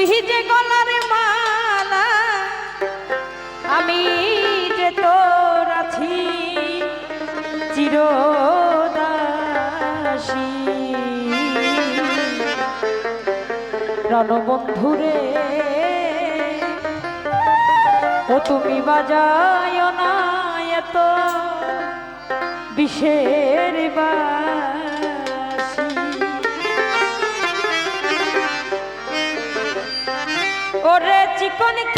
তুই যে গলার মালা, আমি যে তোর আছি চির রণবন্ধুরে, ও তুমি বাজায় না এত বিষের বা on conectar.